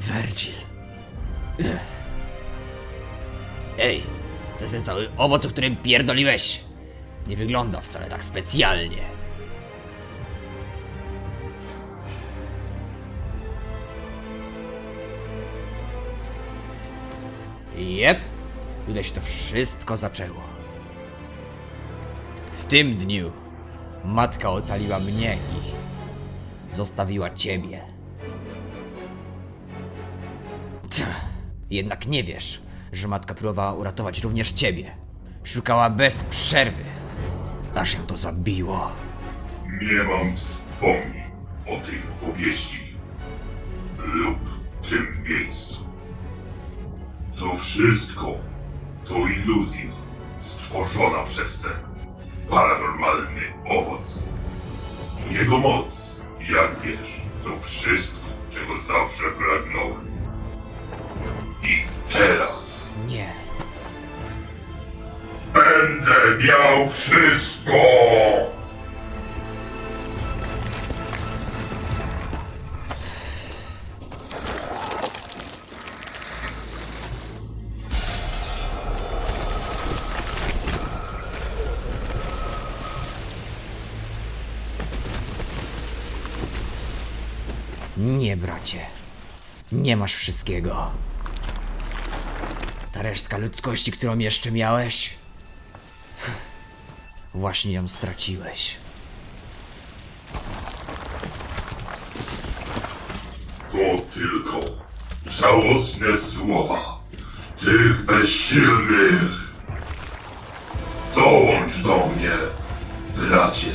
Virgil. Ej, to jest ten cały owoc, o którym pierdoliłeś. Nie wygląda wcale tak specjalnie. Jep, tutaj się to wszystko zaczęło. W tym dniu matka ocaliła mnie i zostawiła ciebie. Jednak nie wiesz, że matka próbowała uratować również ciebie. Szukała bez przerwy, aż ją to zabiło. Nie mam wspomnień o tej opowieści lub tym miejscu. To wszystko to iluzja stworzona przez ten paranormalny owoc. Jego moc, jak wiesz, to wszystko, czego zawsze pragnąłem. I teraz Nie, będę miał wszystko! nie, bracie. Nie masz wszystkiego. Ta resztka ludzkości, którą jeszcze miałeś, właśnie ją straciłeś. To tylko żałosne słowa tych bezsilnych. Dołącz do mnie, bracie.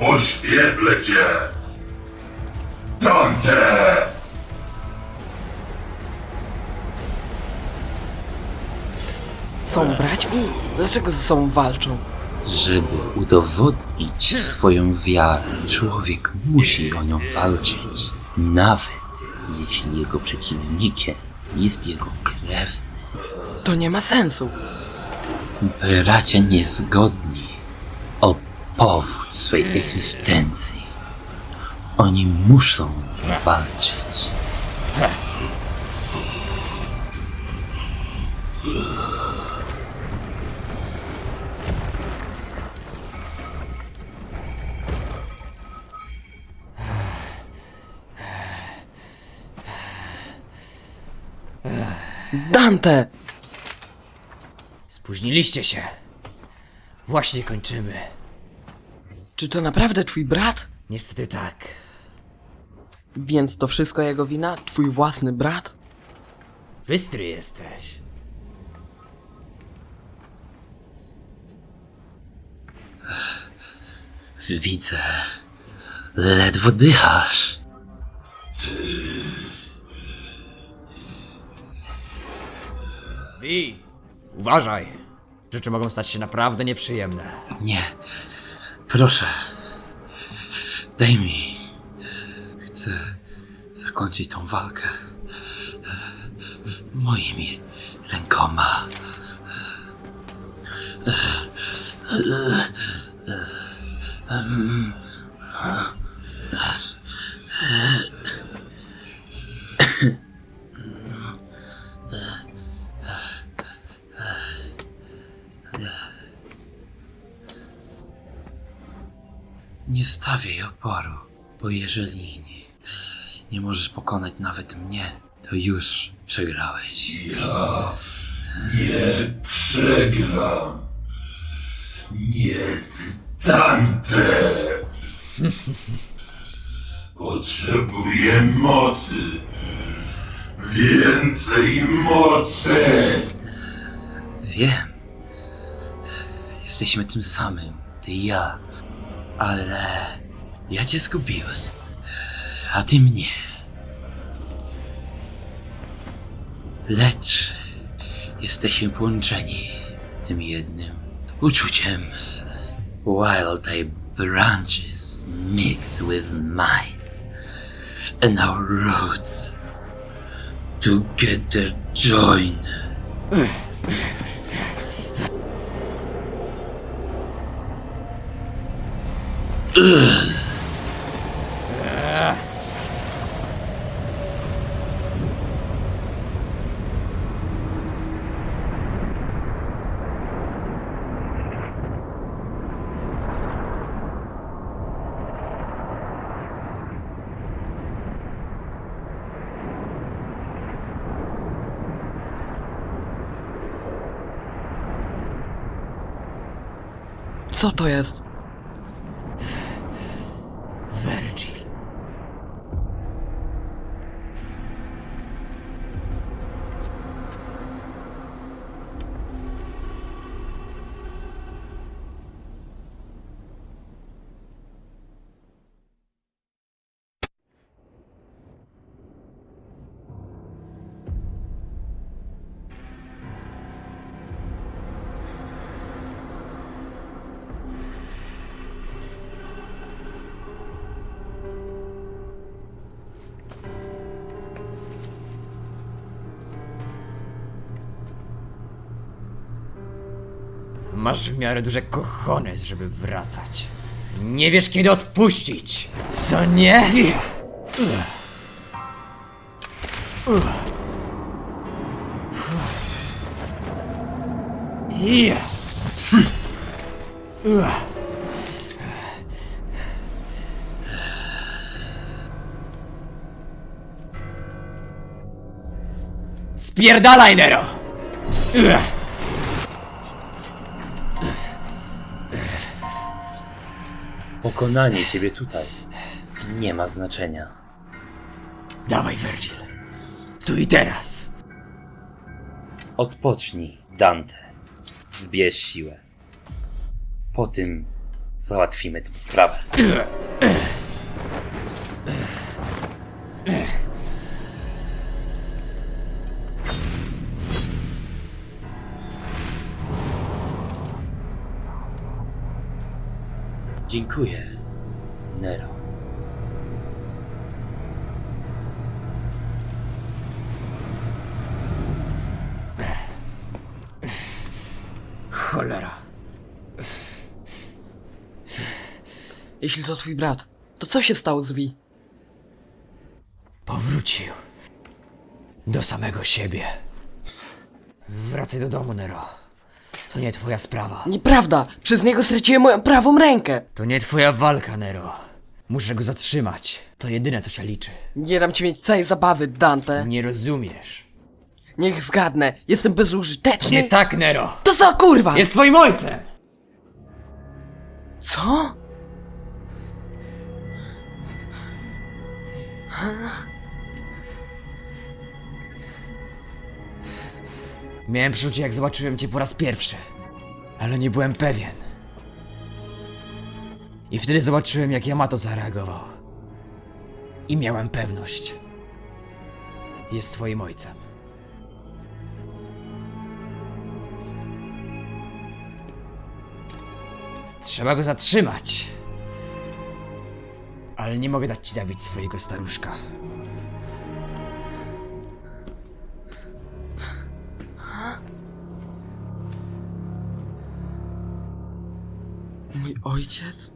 Oświetlę cię. Dante! Są braćmi? Dlaczego ze sobą walczą? Żeby udowodnić swoją wiarę, człowiek musi o nią walczyć. Nawet jeśli jego przeciwnikiem jest jego krewny. To nie ma sensu. Bracia niezgodni o powód swej egzystencji. Oni muszą walczyć. Dante! Spóźniliście się. Właśnie kończymy. Czy to naprawdę twój brat? Niestety tak. Więc to wszystko jego wina? Twój własny brat? Bystry jesteś. Widzę. Ledwo dychasz. Uważaj. Rzeczy mogą stać się naprawdę nieprzyjemne. Nie. Proszę. Daj mi. Chcę zakończyć tą walkę. Moimi rękoma. Nie bo jeżeli nie, nie możesz pokonać nawet mnie, to już przegrałeś. Nie przegram. Nie Dante. Potrzebuję mocy. Więcej mocy. Wiem. Jesteśmy tym samym, ty i ja. Ale ja cię zgubiłem. A ty mnie. Lecz jesteśmy połączeni tym jednym uczuciem. While thy branches mix with mine. And our roots together join. Co to jest? Masz w miarę duże kochones, żeby wracać. Nie wiesz kiedy odpuścić, co nie? Spierdalaj, Nero! Pokonanie ciebie tutaj nie ma znaczenia. Dawaj, Virgil. Tu i teraz. Odpocznij, Dante. Zbierz siłę. Po tym załatwimy tę sprawę. Dziękuję, Nero. Cholera. Jeśli to twój brat, to co się stało z Vi? Powrócił. Do samego siebie. Wracaj do domu, Nero. To nie twoja sprawa. Nieprawda! Przez niego straciłem moją prawą rękę! To nie twoja walka, Nero. Muszę go zatrzymać. To jedyne, co się liczy. Nie dam ci mieć całej zabawy, Dante. Nie rozumiesz. Niech zgadnę, jestem bezużyteczny? Nie tak, Nero! To co kurwa? Jest twoim ojcem! Co? Miałem przeczucie, jak zobaczyłem cię po raz pierwszy. Ale nie byłem pewien. I wtedy zobaczyłem, jak Yamato zareagował. I miałem pewność. Jest twoim ojcem. Trzeba go zatrzymać. Ale nie mogę dać ci zabić swojego staruszka. Ojciec?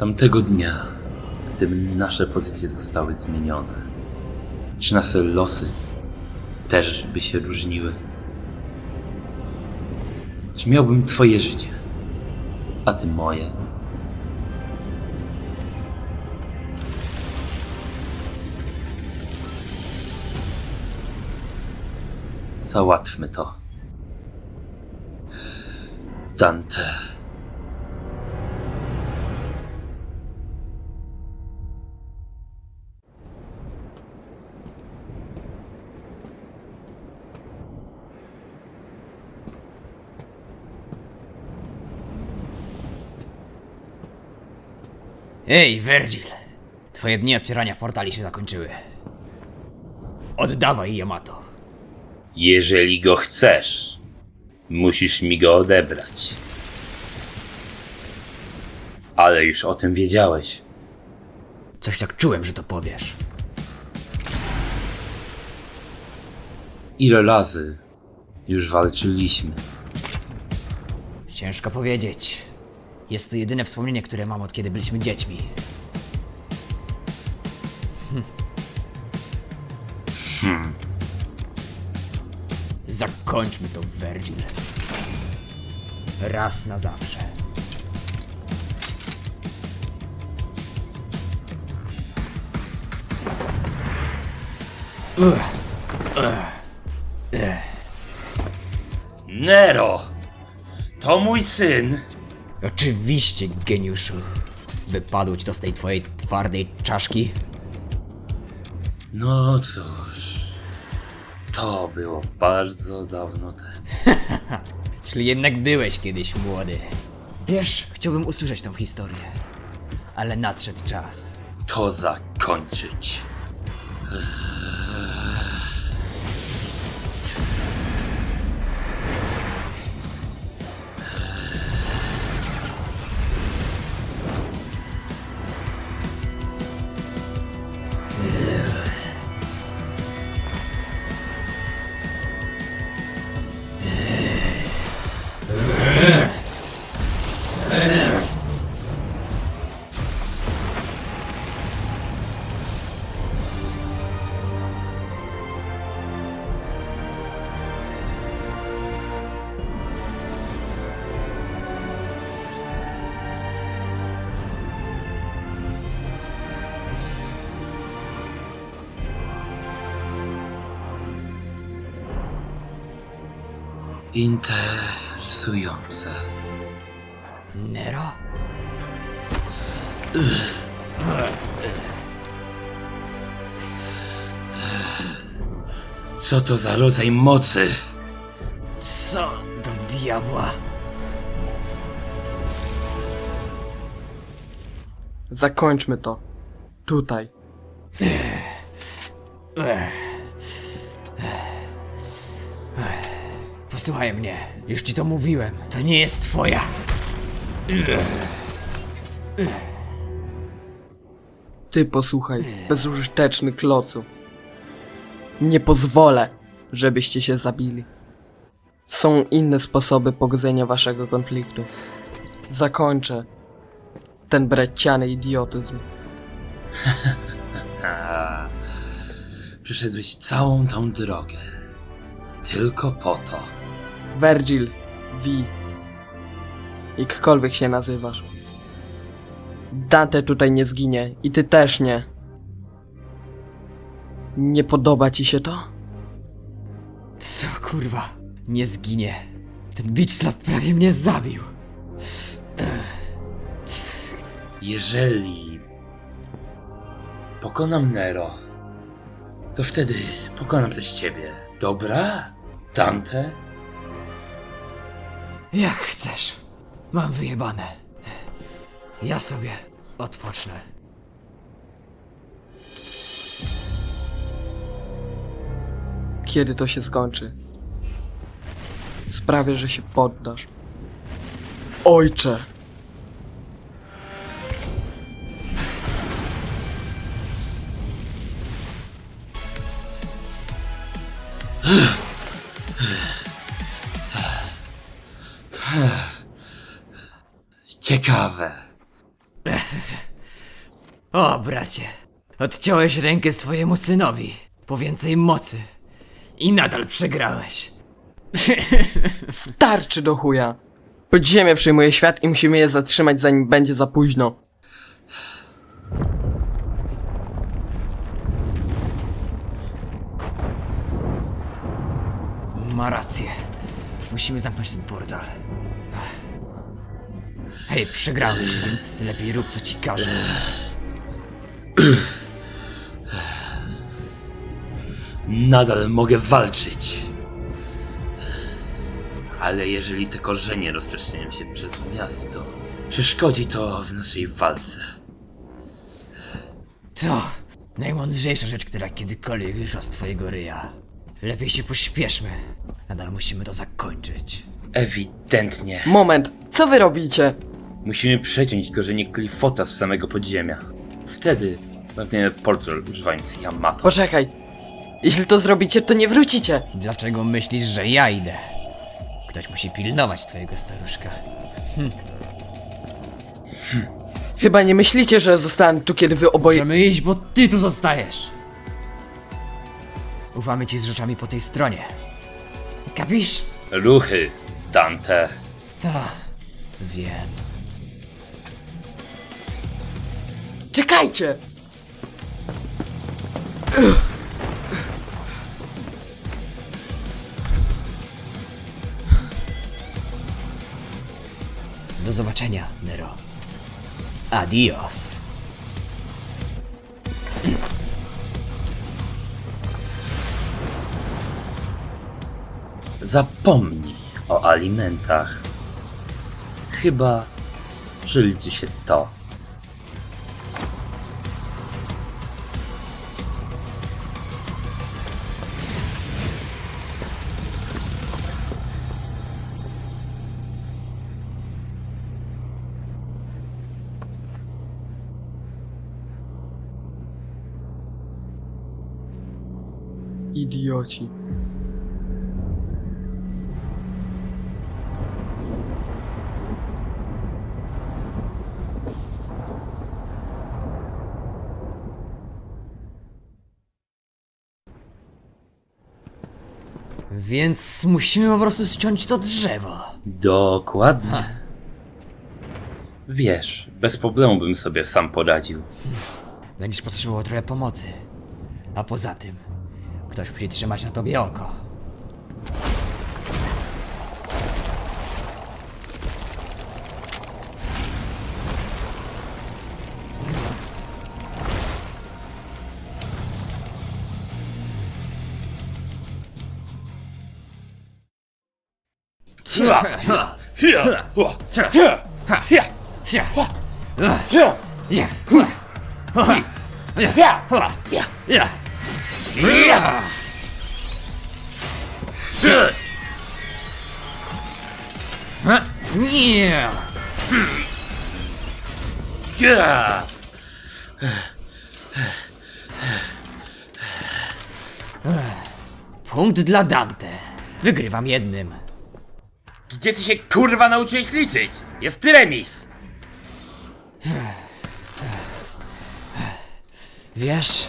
Tamtego dnia, gdyby nasze pozycje zostały zmienione, czy nasze losy też by się różniły? Czy miałbym twoje życie, a ty moje? Załatwmy to. Dante. Ej, Virgil! Twoje dni otwierania portali się zakończyły. Oddawaj Yamato. Jeżeli go chcesz, musisz mi go odebrać. Ale już o tym wiedziałeś. Coś tak czułem, że to powiesz. Ile razy już walczyliśmy? Ciężko powiedzieć. Jest to jedyne wspomnienie, które mam od kiedy byliśmy dziećmi. Hmm. Zakończmy to, Virgil. Raz na zawsze. Nero! To mój syn! Oczywiście, geniuszu. Wypadło ci to z tej twojej twardej czaszki? No cóż. To było bardzo dawno temu. Czyli jednak byłeś kiedyś młody. Wiesz, chciałbym usłyszeć tą historię. Ale nadszedł czas. To zakończyć. Interesujące. Nero? Co to za rodzaj mocy? Co do diabła? Zakończmy to. Tutaj. Posłuchaj mnie. Już ci to mówiłem. To nie jest twoja. Ty posłuchaj, bezużyteczny klocu. Nie pozwolę, żebyście się zabili. Są inne sposoby pogodzenia waszego konfliktu. Zakończę ten breciany idiotyzm. Przeszedłeś całą tą drogę. Tylko po to. Virgil, Vi. Jakkolwiek się nazywasz. Dante tutaj nie zginie i ty też nie. Nie podoba ci się to? Co kurwa? Nie zginie. Ten bitch slap prawie mnie zabił. Jeżeli pokonam Nero, to wtedy pokonam też ciebie. Dobra? Dante? Jak chcesz. Mam wyjebane. Ja sobie odpocznę. Kiedy to się skończy? Sprawię, że się poddasz. Ojcze! Ciekawe. O, bracie. Odciąłeś rękę swojemu synowi. Po więcej mocy. I nadal przegrałeś. Starczy do chuja! Podziemie przyjmuje świat i musimy je zatrzymać zanim będzie za późno. Ma rację. Musimy zamknąć ten portal. Hej, przegrałeś, więc lepiej rób co ci każę. Nadal mogę walczyć. Ale jeżeli te korzenie rozprzestrzenią się przez miasto, przeszkodzi to w naszej walce. To najmądrzejsza rzecz, która kiedykolwiek wyszła z twojego ryja. Lepiej się pośpieszmy. Nadal musimy to zakończyć. Ewidentnie. Moment, co wy robicie? Musimy przeciąć korzenie Cliffota z samego podziemia. Wtedy zamkniemy portal używając Yamato. Poczekaj. Jeśli to zrobicie, to nie wrócicie. Dlaczego myślisz, że ja idę? Ktoś musi pilnować twojego staruszka. Chyba nie myślicie, że zostanę tu, kiedy wy oboje... Możemy iść, bo ty tu zostajesz. Ufamy ci z rzeczami po tej stronie. Kapisz? Ruchy, Dante. Ta. Wiem. Czekajcie! Do zobaczenia, Nero. Adios. Zapomnij o alimentach. Chyba, że liczy się to. Idioci. Więc musimy po prostu ściąć to drzewo. Dokładnie. Wiesz, bez problemu bym sobie sam poradził. Będziesz potrzebował trochę pomocy. A poza tym, ktoś musi trzymać na tobie oko. Nie! Punkt dla Dante. Wygrywam jednym. Gdzie ty się kurwa nauczyłeś liczyć? Jest remis! Wiesz,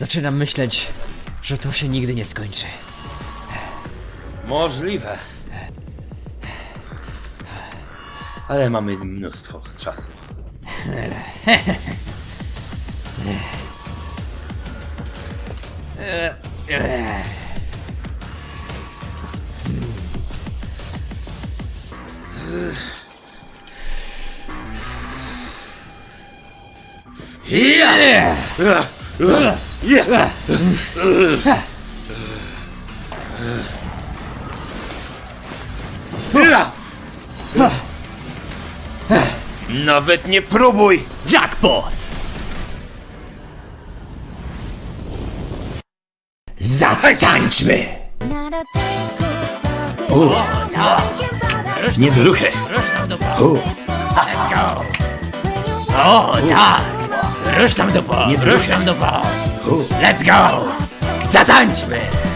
zaczynam myśleć, że to się nigdy nie skończy. Możliwe. Ale mamy mnóstwo czasu. Nawet nie próbuj! Jackpot! Zatańczmy! Nie ruchy! Rusz tam dupa! Let's go! O, tak! Rusz tam dupa! Nie Rusz ruszaj. tam dupa! Let's go! Zatańczmy!